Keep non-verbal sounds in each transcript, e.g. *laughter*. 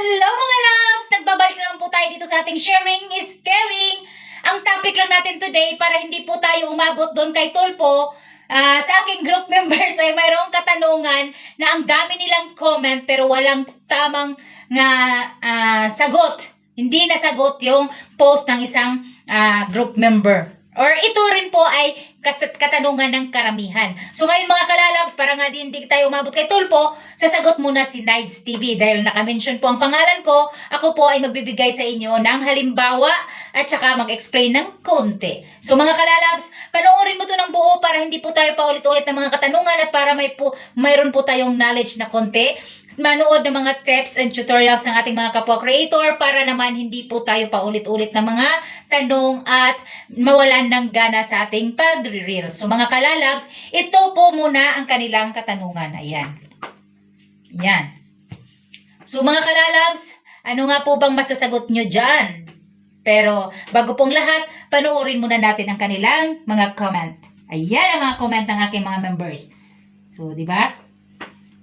Hello mga loves! Nagbabalik na naman po tayo dito sa ating sharing is caring. Ang topic lang natin today para hindi po tayo umabot doon kay Tulpo, ah, sa aking group *laughs* members ay mayroong katanungan na ang dami nilang comment pero walang tamang nga ah, sagot. Hindi nasagot yung post ng isang ah, group member. Or ito rin po ay katanungan ng karamihan. So ngayon mga kalalabs, para nga din hindi tayo umabot kay Tulpo, sasagot muna si Nides TV dahil nakamention po ang pangalan ko. Ako po ay magbibigay sa inyo ng halimbawa at saka mag-explain ng konti. So mga kalalabs, panoorin mo to ng buo para hindi po tayo paulit-ulit ng mga katanungan at para may po, mayroon po tayong knowledge na konti. Manood ng mga tips and tutorials ng ating mga kapwa creator para naman hindi po tayo paulit-ulit ng mga tanong at mawalan ng gana sa ating pagre-reel. So mga kalalabs, ito po muna ang kanilang katanungan. Ayan. Yan. So mga kalalabs, ano nga po bang masasagot nyo dyan? Pero bago pong lahat, panoorin muna natin ang kanilang mga comment. Ayan ang mga comment ng aking mga members. So, di ba?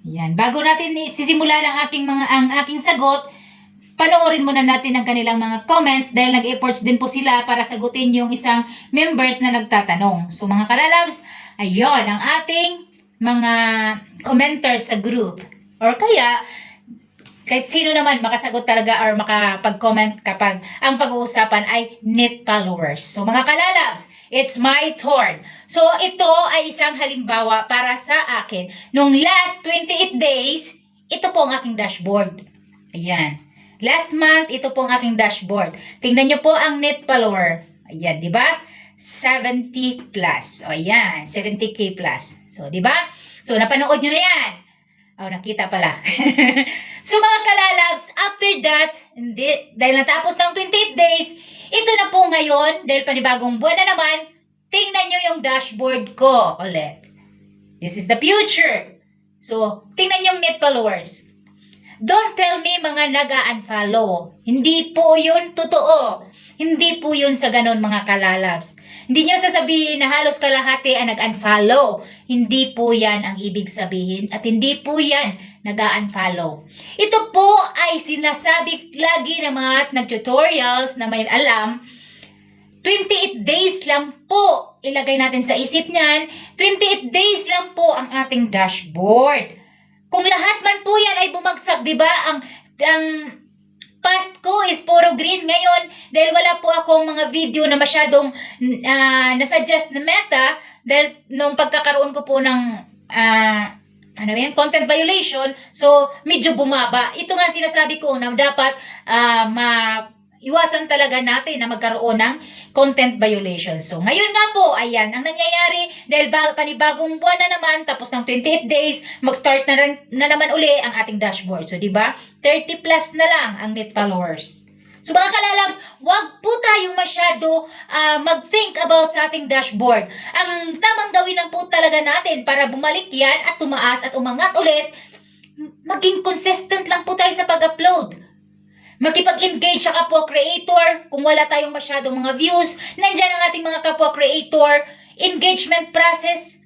Yan. Bago natin sisimulan ang aking mga ang aking sagot, panoorin muna natin ang kanilang mga comments dahil nag-efforts din po sila para sagutin yung isang members na nagtatanong. So mga kalalabs, ayun ang ating mga commenters sa group. Or kaya, kahit sino naman makasagot talaga or makapag-comment kapag ang pag-uusapan ay net followers. So mga kalalabs, it's my turn. So ito ay isang halimbawa para sa akin. Nung last 28 days, ito po ang aking dashboard. Ayan. Last month, ito po ang aking dashboard. Tingnan nyo po ang net follower. Ayan, di ba? 70 plus. O ayan, 70k plus. So, di ba? So, napanood nyo na yan. Oh, nakita pala. *laughs* so, mga kalalabs, after that, hindi, dahil natapos ng 28 days, ito na po ngayon, dahil panibagong buwan na naman, tingnan nyo yung dashboard ko ulit. This is the future. So, tingnan yung net followers. Don't tell me mga nag-unfollow. Hindi po yun totoo. Hindi po yun sa ganon mga kalalabs. Hindi nyo sasabihin na halos kalahati ang nag-unfollow. Hindi po yan ang ibig sabihin at hindi po yan nag-unfollow. Ito po ay sinasabi lagi ng mga nag-tutorials na may alam 28 days lang po. Ilagay natin sa isip niyan. 28 days lang po ang ating dashboard. Kung lahat man po yan ay bumagsak, di ba? Ang, ang past ko is puro green ngayon dahil wala po akong mga video na masyadong uh, nasuggest na meta dahil nung pagkakaroon ko po ng ah, ano yan, content violation, so medyo bumaba. Ito nga sinasabi ko na dapat ah, ma iwasan talaga natin na magkaroon ng content violation. So, ngayon nga po, ayan, ang nangyayari, dahil ba, panibagong buwan na naman, tapos ng 28 days, mag-start na, na naman uli ang ating dashboard. So, di ba? 30 plus na lang ang net followers. So, mga kalalabs, wag po tayo masyado ah, mag-think about sa ating dashboard. Ang tamang gawin lang po talaga natin para bumalik yan at tumaas at umangat ulit, maging consistent lang po tayo sa pag-upload makipag-engage sa kapwa creator. Kung wala tayong masyadong mga views, nandyan ang ating mga kapwa creator. Engagement process.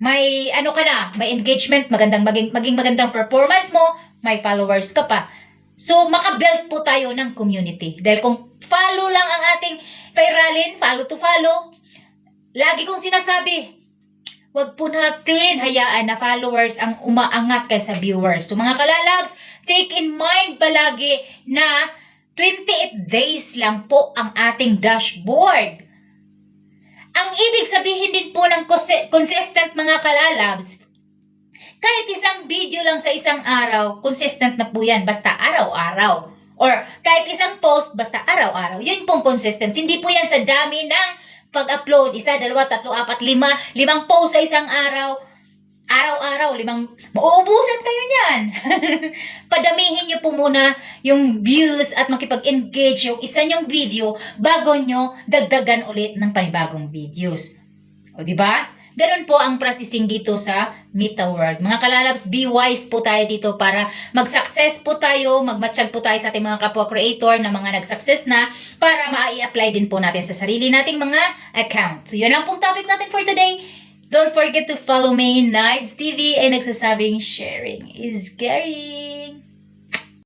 May ano ka na, may engagement, magandang maging, maging magandang performance mo, may followers ka pa. So, makabuild po tayo ng community. Dahil kung follow lang ang ating pairalin, follow to follow, lagi kong sinasabi, wag po natin hayaan na followers ang umaangat kaysa viewers. So mga kalalabs, take in mind palagi na 28 days lang po ang ating dashboard. Ang ibig sabihin din po ng consi- consistent mga kalalabs, kahit isang video lang sa isang araw, consistent na po yan, basta araw-araw. Or kahit isang post, basta araw-araw. Yun pong consistent. Hindi po yan sa dami ng pag-upload, isa, dalawa, tatlo, apat, lima, limang post sa isang araw, araw-araw, limang, mauubusan kayo niyan. *laughs* Padamihin niyo po muna yung views at makipag-engage yung isa nyong video bago nyo dagdagan ulit ng panibagong videos. O, di ba? Ganun po ang processing dito sa Meta World. Mga kalalabs, be wise po tayo dito para mag-success po tayo, magmatsyag po tayo sa ating mga kapwa creator na mga nag-success na para ma-apply din po natin sa sarili nating mga account. So, yun lang pong topic natin for today. Don't forget to follow me, Nights TV, ay nagsasabing sharing is caring.